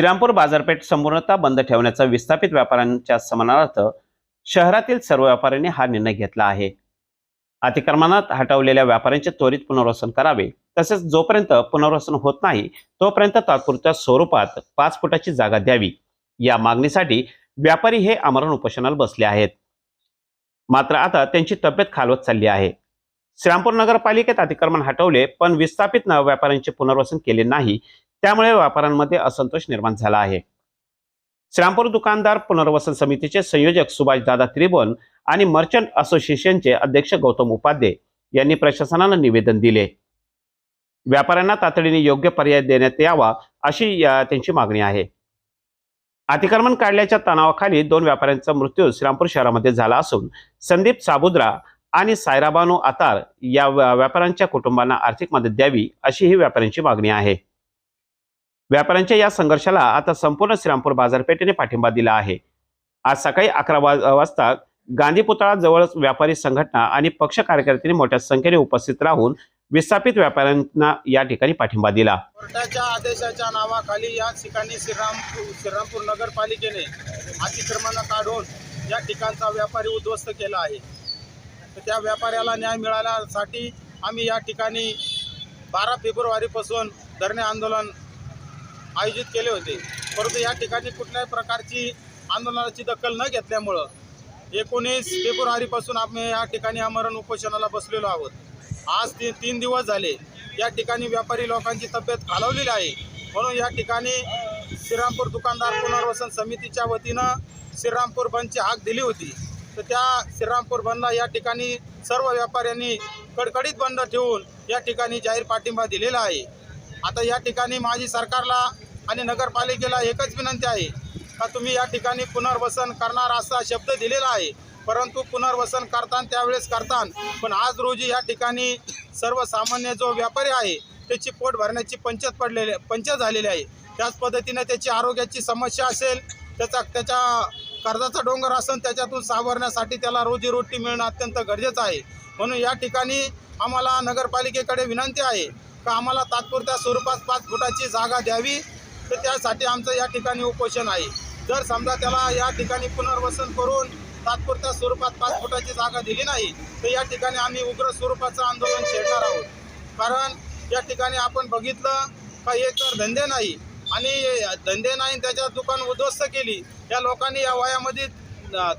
श्रीरामपूर बाजारपेठ संपूर्णतः बंद ठेवण्याचा विस्थापित व्यापाऱ्यांच्या समानार्थ शहरातील सर्व व्यापाऱ्यांनी हा निर्णय घेतला आहे. अतिक्रमणात हटवलेल्या व्यापाऱ्यांचे त्वरित पुनर्वसन करावे. तसेच जोपर्यंत पुनर्वसन होत नाही तोपर्यंत तात्पुरत्या स्वरूपात पाच फुटाची जागा द्यावी. या मागणीसाठी व्यापारी हे आमरण उपोषणाला बसले आहेत. मात्र आता त्यांची तब्येत खालवत चालली आहे. श्रीरामपूर नगरपालिकेत अतिक्रमण हटवले पण विस्थापित व्यापाऱ्यांचे पुनर्वसन केले नाही. त्यामुळे व्यापाऱ्यांमध्ये असंतोष निर्माण झाला आहे. श्रामपूर दुकानदार पुनर्वसन समितीचे संयोजक सुभाष दादा त्रिभुवन आणि मर्चंट असोसिएशनचे अध्यक्ष गौतम उपाध्ये यांनी प्रशासनाला निवेदन दिले. व्यापाऱ्यांना तातडीने योग्य पर्याय देण्यात यावा अशी त्यांची मागणी आहे. अतिक्रमण काढल्याच्या तणावाखाली दोन व्यापाऱ्यांचा मृत्यू श्रीरामपूर शहरामध्ये झाला असून संदीप साबुद्रा आणि सायराबानू आतार या व्यापाऱ्यांच्या कुटुंबांना आर्थिक मदत द्यावी अशी ही व्यापाऱ्यांची मागणी आहे. व्यापाऱ्यांच्या या संघर्षाला आता संपूर्ण श्रीरामपूर बाजारपेठेने पाठिंबा दिला आहे. आज सकाळी अकरा वाजता गांधी पुतळा जवळच व्यापारी संघटना आणि पक्ष कार्यकर्त्यांनी मोठ्या संख्येने उपस्थित राहून विस्थापित व्यापाऱ्यांना या ठिकाणी पाठिंबा दिला. कोर्टाच्या आदेशाच्या नावाखाली या ठिकाणी श्रीरामपूर श्रीरामपूर नगरपालिकेने अतिक्रमण काढून या ठिकाणचा व्यापारी उद्ध्वस्त केला आहे. तर त्या व्यापाऱ्याला न्याय मिळाल्यासाठी आम्ही या ठिकाणी बारा फेब्रुवारीपासून धरणे आंदोलन आयोजित केले होते. परंतु या ठिकाणी कुठल्याही प्रकारची आंदोलनाची दखल न घेतल्यामुळं एकोणीस फेब्रुवारीपासून आम्ही या ठिकाणी आमरण उपोषणाला बसलेलो आहोत. आज ती तीन दिवस झाले. या ठिकाणी व्यापारी लोकांची तब्येत खालवलेली आहे. म्हणून या ठिकाणी श्रीरामपूर दुकानदार पुनर्वसन समितीच्या वतीनं श्रीरामपूर बंदची हाक दिली होती. तर त्या श्रीरामपूर बंदला या ठिकाणी सर्व व्यापाऱ्यांनी कडकडीत बंद ठेवून या ठिकाणी जाहीर पाठिंबा दिलेला आहे. आता या ठिकाणी माझी सरकारला आणि नगरपालिकेला एकच विनंती आहे का तुम्ही या ठिकाणी पुनर्वसन करणार असा शब्द दिलेला आहे. परंतु पुनर्वसन करताना त्यावेळेस करतान पण आज रोजी या ठिकाणी सर्वसामान्य जो व्यापारी आहे त्याची पोट भरण्याची पंचत पडलेले पंचत झालेली आहे. त्याच पद्धतीने त्याची आरोग्याची समस्या असेल त्याचा त्याच्या कर्जाचा डोंगर असून त्याच्यातून सावरण्यासाठी त्याला रोजीरोटी मिळणं अत्यंत गरजेचं आहे. म्हणून या ठिकाणी आम्हाला नगरपालिकेकडे विनंती आहे का आम्हाला तात्पुरत्या स्वरूपात पाच फुटाची जागा द्यावी तर त्यासाठी आमचं या ठिकाणी उपोषण आहे. जर समजा त्याला या ठिकाणी पुनर्वसन करून तात्पुरत्या स्वरूपात पाच फुटाची जागा दिली नाही तर या ठिकाणी आम्ही उग्र स्वरूपाचं आंदोलन छेडणार आहोत. कारण या ठिकाणी आपण बघितलं का एक तर धंदे नाही. आणि धंदे नाही आणि त्याच्यात दुकान उद्ध्वस्त केली. या लोकांनी या वयामध्ये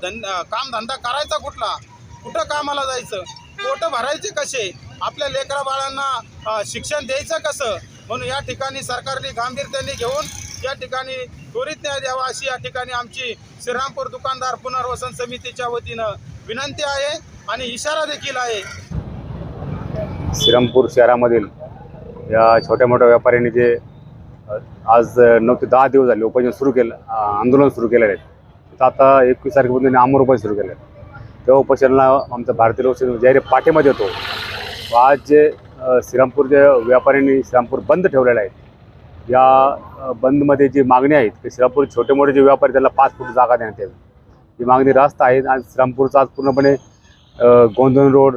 धंद कामधंदा करायचा कुठला? कुठं कामाला जायचं? पोटं भरायचे कसे? आपल्या लेकरा बाळांना शिक्षण द्यायचं कसं? म्हणून या ठिकाणी सरकारने गांभीर्याने घेऊन या ठिकाणी त्वरित न्याय द्यावा अशी या ठिकाणी आमची श्रीरामपूर दुकानदार पुनर्वसन समितीच्या वतीनं विनंती आहे आणि इशारा देखील आहे. श्रीरामपूर शहरामधील या छोट्या मोठ्या व्यापाऱ्यांनी जे आज नऊ ते दहा दिवस झाले उपोषण सुरू केलं आंदोलन सुरू केलेलं आहे तर आता एकवीस तारखेपासून आमर उपोषण सुरू केलं आहे तेव्हा उपोषणाला आमचा भारतीय लोकशाही जाहीर पाठिंबा देतो आज जे श्रीरामपूरच्या व्यापाऱ्यांनी श्रीरामपूर बंद ठेवलेलं आहे. या बंदमध्ये जी मागणी आहेत की श्रीरामपूर छोटे मोठे जे व्यापारी त्याला पाच फूट जागा देण्यात यावी. ही मागणी रास्त आहे आणि श्रीरामपूरचा आज पूर्णपणे गोंधन गोंधळ रोड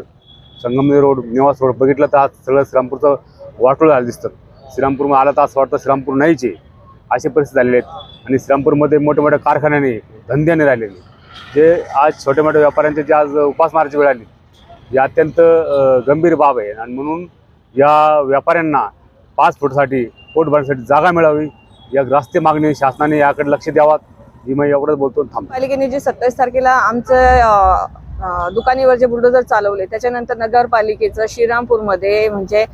संगमनेर रोड निवास रोड बघितलं तर आज सगळं श्रीरामपूरचं वाटोळ झालं दिसतं. श्रीरामपूरमध्ये आलं तर असं वाटतं श्रीरामपूर नाहीचे. अशी परिस्थिती झालेली आहेत आणि श्रीरामपूरमध्ये मोठ्या मोठ्या कारखान्याने धंद्याने राहिलेले. जे आज छोट्या मोठ्या व्यापाऱ्यांचे जे आज उपासमाराची वेळ आली ही अत्यंत गंभीर बाब आहे. आणि म्हणून या व्यापाऱ्यांना पाच फुटसाठी पोट भरण्यासाठी जागा मिळावी. या रास्ते मागणी शासनाने याकडे लक्ष द्यावा ही मी एवढंच बोलतो थांब पालिकेने जे सत्तावीस तारखेला आमचं दुकानीवर जे बुलडोजर चालवले त्याच्यानंतर नगरपालिकेचं श्रीरामपूरमध्ये म्हणजे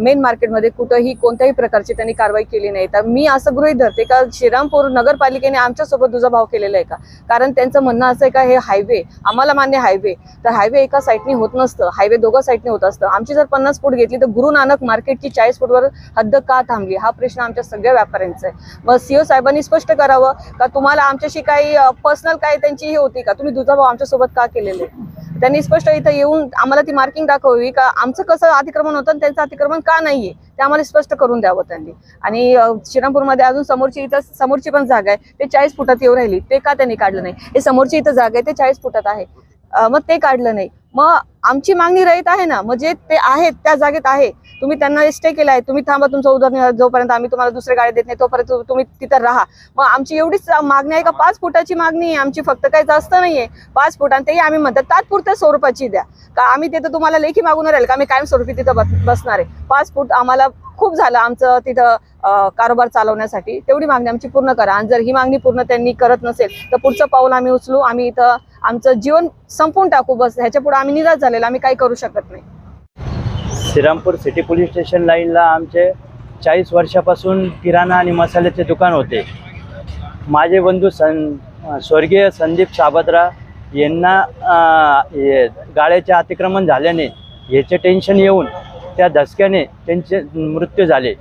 मेन मार्केटमध्ये कुठंही कोणत्याही प्रकारची त्यांनी कारवाई केली नाही. तर मी असं गृहित धरते का श्रीरामपूर नगरपालिकेने आमच्यासोबत दुजाभाव केलेला आहे का? कारण त्यांचं म्हणणं असं आहे का हे हायवे आम्हाला मान्य हायवे तर हायवे एका साईडने होत नसतं हायवे दोघं साईडने होत असतं. आमची जर पन्नास फूट घेतली तर गुरु नानक मार्केटची चाळीस फूटवर हद्द का थांबली? हा प्रश्न आमच्या सगळ्या व्यापाऱ्यांचा आहे. मग सीओ साहेबांनी स्पष्ट करावं का तुम्हाला आमच्याशी काही पर्सनल काही त्यांची ही होती का? तुम्ही दुजाभाव आमच्यासोबत का केलेले? त्यांनी स्पष्ट इथं येऊन आम्हाला ती मार्किंग दाखवावी का आमचं कसं अतिक्रमण होतं आणि त्यांचं अतिक्रमण का नाहीये ते आम्हाला स्पष्ट करून द्यावं त्यांनी. आणि श्रीरामपूरमध्ये अजून समोरची इथं समोरची पण जागा आहे. ते चाळीस फुटात येऊ राहिली. ते का त्यांनी काढलं नाही? हे समोरची इथं जागा आहे ते चाळीस फुटात आहे. मग ते काढलं नाही. मग आमची मागणी रहित आहे ना? म्हणजे ते आहेत त्या जागेत आहे. तुम्ही त्यांना स्टे केला आहे तुम्ही थांबा तुमचा उदरनिर्वाह जोपर्यंत आम्ही तुम्हाला दुसऱ्या गाड्या देत नाही तोपर्यंत तुम्ही तिथं राहा. मग आमची एवढीच मागणी आहे का? पाच फुटाची मागणी आहे. आमची फक्त काही जास्त नाहीये. पाच फूट आणि तेही आम्ही म्हणतात तात्पुरत्या स्वरूपाची द्या. का आम्ही तिथं तुम्हाला लेखी मागून राहील का? आम्ही कायमस्वरूपी तिथं बस- बसणार आहे. पाच फूट आम्हाला खूप झालं आमचं तिथं अं, कारभार चालवण्यासाठी. तेवढी मागणी आमची पूर्ण करा. आणि जर ही मागणी पूर्ण त्यांनी करत नसेल तर पुढचं पाऊल आम्ही उचलू. आम्ही इथं आमचं जीवन संपवून टाकू. बस ह्याच्या पुढे आम्ही निराश झालेलो. आम्ही काही करू शकत नाही. श्रीरामपूर सिटी पोलीस स्टेशन लाईनला आमचे चाळीस वर्षापासून किराणा आणि मसाल्याचे दुकान होते. माझे बंधू सं स्वर्गीय संदीप साबत्रा यांना गाळ्याचे अतिक्रमण झाल्याने याचे टेन्शन येऊन त्या धसक्याने त्यांचे मृत्यू झाले.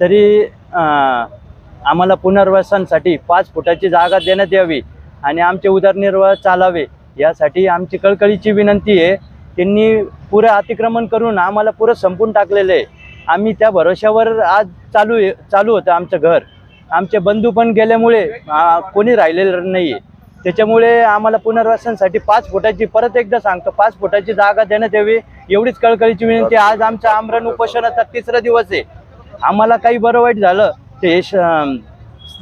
तरी आम्हाला पुनर्वसनासाठी पाच फुटाची जागा देण्यात यावी आणि आमचे उदरनिर्वाह चालावे यासाठी आमची कळकळीची विनंती आहे. त्यांनी पुरं अतिक्रमण करून आम्हाला पुरं संपून टाकलेलं आहे. आम्ही त्या भरोश्यावर आज चालू आहे चालू होतं आमचं घर. आमचे बंधू पण गेल्यामुळे कोणी राहिलेलं नाही आहे त्याच्यामुळे आम्हाला पुनर्वसनसाठी पाच फुटाची परत एकदा सांगतो पाच फुटाची जागा देण्यात यावी एवढीच कळकळीची विनंती. आज आमच्या आमरण उपोषणाचा तिसरा दिवस आहे. आम्हाला काही बरं वाईट झालं ते श-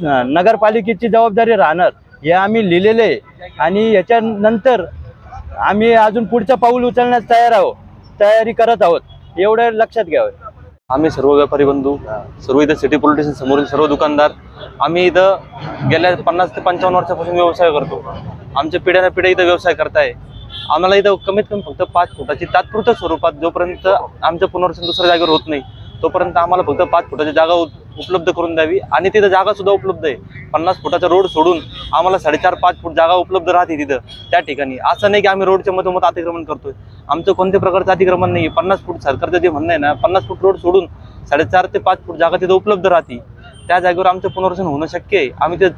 नगरपालिकेची जबाबदारी राहणार हे आम्ही लिहिलेले आहे. आणि याच्यानंतर आम्ही अजून पुढचं पाऊल उचलण्यास तयार आहोत तयारी करत आहोत. एवढं लक्षात घ्यावं. आम्ही सर्व व्यापारी बंधू सर्व इथं सिटी पोलीस समोरील सर्व दुकानदार आम्ही इथं गेल्या पन्नास ते पंचावन्न वर्षापासून व्यवसाय करतो. आमच्या पिढ्याने पिढ्या इथं व्यवसाय करताय. आम्हाला इथं कमीत कमी फक्त पाच फुटाची तात्पुरत्या स्वरूपात जोपर्यंत आमचं पुनर्वसन दुसऱ्या जागेवर होत नाही तोपर्यंत आम्हाला फक्त पाच फुटाची जागा उपलब्ध करून द्यावी. आणि तिथं जागा सुद्धा उपलब्ध आहे. पन्नास फुटाचा रोड सोडून आम्हाला साडेचार पाच फूट जागा उपलब्ध राहते तिथं त्या ठिकाणी. असं नाही की आम्ही रोडच्या मधोमध अतिक्रमण करतोय. आमचं कोणत्या प्रकारचं अतिक्रमण नाही पन्नास फूट सरकारचं जे म्हणणं आहे ना पन्नास फूट रोड सोडून साडेचार ते पाच फूट जागा तिथं उपलब्ध राहते. त्या जागेवर आमचं पुनर्वसन होणं शक्य आहे. आम्ही ते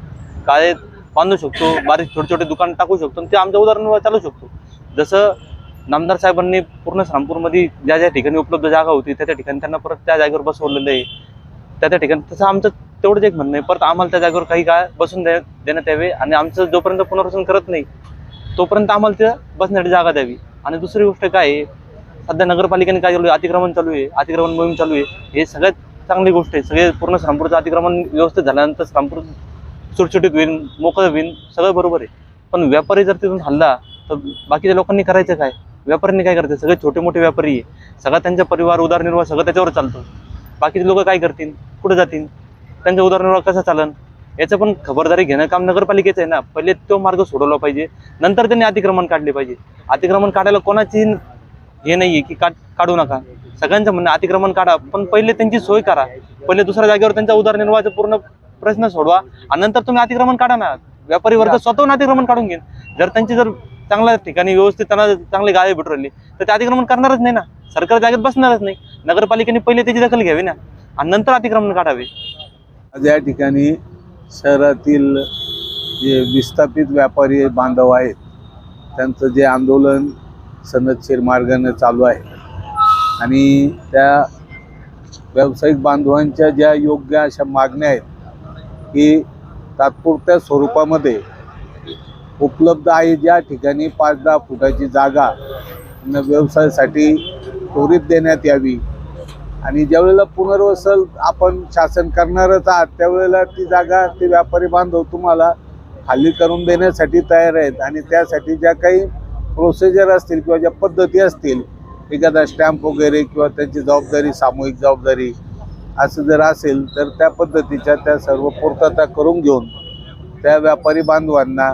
काय बांधू शकतो बारीक छोटे छोटे दुकान टाकू शकतो आणि ते आमच्या उदाहरण चालू शकतो. जसं नामदार साहेबांनी पूर्ण श्रामपूरमध्ये ज्या ज्या ठिकाणी उपलब्ध जागा होती त्या त्या ठिकाणी त्यांना परत त्या जागेवर बसवलेलं आहे. त्या त्या ठिकाणी. तसं आमचं तेवढंच एक म्हणणं आहे. परत आम्हाला त्या जागेवर काही काय बसून दे देण्यात यावे आणि आमचं जोपर्यंत पुनर्वसन करत नाही तोपर्यंत आम्हाला तिथं बसण्यासाठी जागा द्यावी. आणि दुसरी गोष्ट काय आहे सध्या नगरपालिकेने काय चालू आहे अतिक्रमण चालू आहे. अतिक्रमण मोहीम चालू आहे. हे सगळ्यात चांगली गोष्ट आहे. सगळे पूर्ण श्रामपूरचं अतिक्रमण व्यवस्थित झाल्यानंतर श्रामपूर सुटसुटीत होईल मोकळं होईल सगळं बरोबर आहे. पण व्यापारी जर तिथून हल्ला तर बाकीच्या लोकांनी करायचं काय? व्यापाऱ्यांनी काय करते सगळे छोटे मोठे व्यापारी आहे. सगळा त्यांचा परिवार उदारनिर्वाह सगळं त्याच्यावर चालतो. बाकीचे लोक काय करतील? कुठे जातील? त्यांचा उदाहरणावर कसा चालन? याचं पण खबरदारी घेणं काम नगरपालिकेचं आहे ना. पहिले तो मार्ग सोडवला पाहिजे. नंतर त्यांनी अतिक्रमण काढले पाहिजे. अतिक्रमण काढायला कोणाची हे नाही आहे की काढ काढू नका. सगळ्यांचं म्हणणं अतिक्रमण काढा. पण पहिले त्यांची सोय करा. पहिले दुसऱ्या जागेवर त्यांचा उदरनिर्वाहाचा पूर्ण प्रश्न सोडवा. आणि नंतर तुम्ही अतिक्रमण काढा ना. व्यापारी वर्ग स्वतःहून अतिक्रमण काढून घेईन. जर त्यांची जर चांगल्या ठिकाणी व्यवस्थित त्यांना चांगली गाळे भेटू राहिली तर ते अतिक्रमण करणारच नाही ना. सरकार जागेत बसणारच नाही. नगरपालिकेने पहिले त्याची दखल घ्यावी ना. आणि नंतर अतिक्रमण काढावे. आज या ठिकाणी शहरातील जे विस्थापित व्यापारी बांधव आहेत त्यांचं जे आंदोलन सनदशीर मार्गाने चालू आहे. आणि त्या व्यावसायिक बांधवांच्या ज्या योग्य अशा मागण्या आहेत की तात्पुरत्या स्वरूपामध्ये उपलब्ध आहे ज्या ठिकाणी पाच दहा फुटाची जागा व्यवसायासाठी त्वरित देण्यात यावी. आणि ज्यावेळेला पुनर्वसन आपण शासन करणारच आहात त्यावेळेला ती जागा ते व्यापारी बांधव तुम्हाला खाली करून देण्यासाठी तयार आहेत. आणि त्यासाठी ज्या काही प्रोसिजर असतील किंवा ज्या पद्धती असतील एखादा स्टॅम्प वगैरे किंवा त्यांची जबाबदारी सामूहिक जबाबदारी असं जर असेल तर त्या पद्धतीच्या त्या सर्व पूर्तता करून घेऊन त्या व्यापारी बांधवांना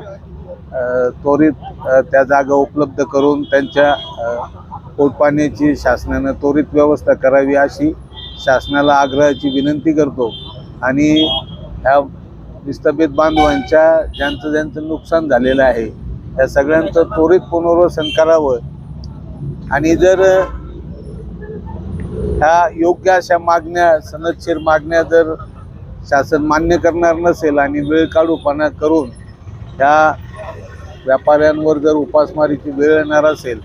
त्वरित त्या जागा उपलब्ध करून त्यांच्या पोटपाण्याची शासनानं त्वरित व्यवस्था करावी अशी शासनाला आग्रहाची विनंती करतो. आणि ह्या विस्थापित बांधवांच्या ज्यांचं ज्यांचं नुकसान झालेलं आहे त्या सगळ्यांचं त्वरित पुनर्वसन करावं. आणि जर ह्या योग्य अशा मागण्या सनदशीर मागण्या जर शासन मान्य करणार नसेल आणि वेळ काढूपणा करून ह्या व्यापाऱ्यांवर जर उपासमारीची वेळ येणार असेल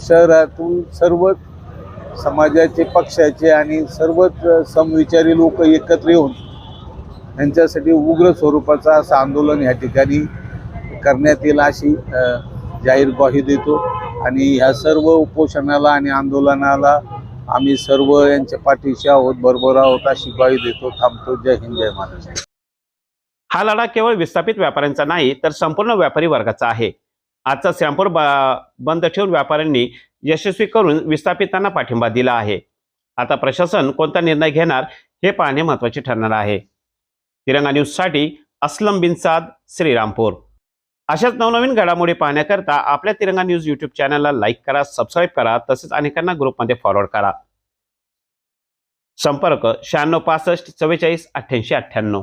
शहरातून सर्वच समाजाचे पक्षाचे आणि सर्वच समविचारी लोक एकत्र येऊन यांच्यासाठी उग्र स्वरूपाचा असं आंदोलन या ठिकाणी करण्यात येईल अशी जाहीर ग्वाही देतो. आणि ह्या सर्व उपोषणाला आणि आंदोलनाला आम्ही सर्व यांच्या पाठीशी आहोत बरोबर आहोत अशी ग्वाही देतो. थांबतो. जय हिंद जय महाराष्ट्र. हा लढा केवळ विस्थापित व्यापाऱ्यांचा नाही तर संपूर्ण व्यापारी वर्गाचा आहे. आजचा श्यामपूर ब- बंद ठेवून व्यापाऱ्यांनी यशस्वी करून विस्थापितांना पाठिंबा दिला आहे. आता प्रशासन कोणता निर्णय घेणार हे पाहणे महत्त्वाचे ठरणार आहे. तिरंगा न्यूजसाठी अस्लम बिन साद श्रीरामपूर. अशाच नवनवीन घडामोडी पाहण्याकरता आपल्या तिरंगा न्यूज यूट्यूब चॅनलला लाईक करा सबस्क्राईब करा तसेच अनेकांना ग्रुपमध्ये फॉरवर्ड करा. संपर्क शहाण्णव पासष्ट चव्वेचाळीस अठ्ठ्याऐंशी अठ्ठ्याण्णव.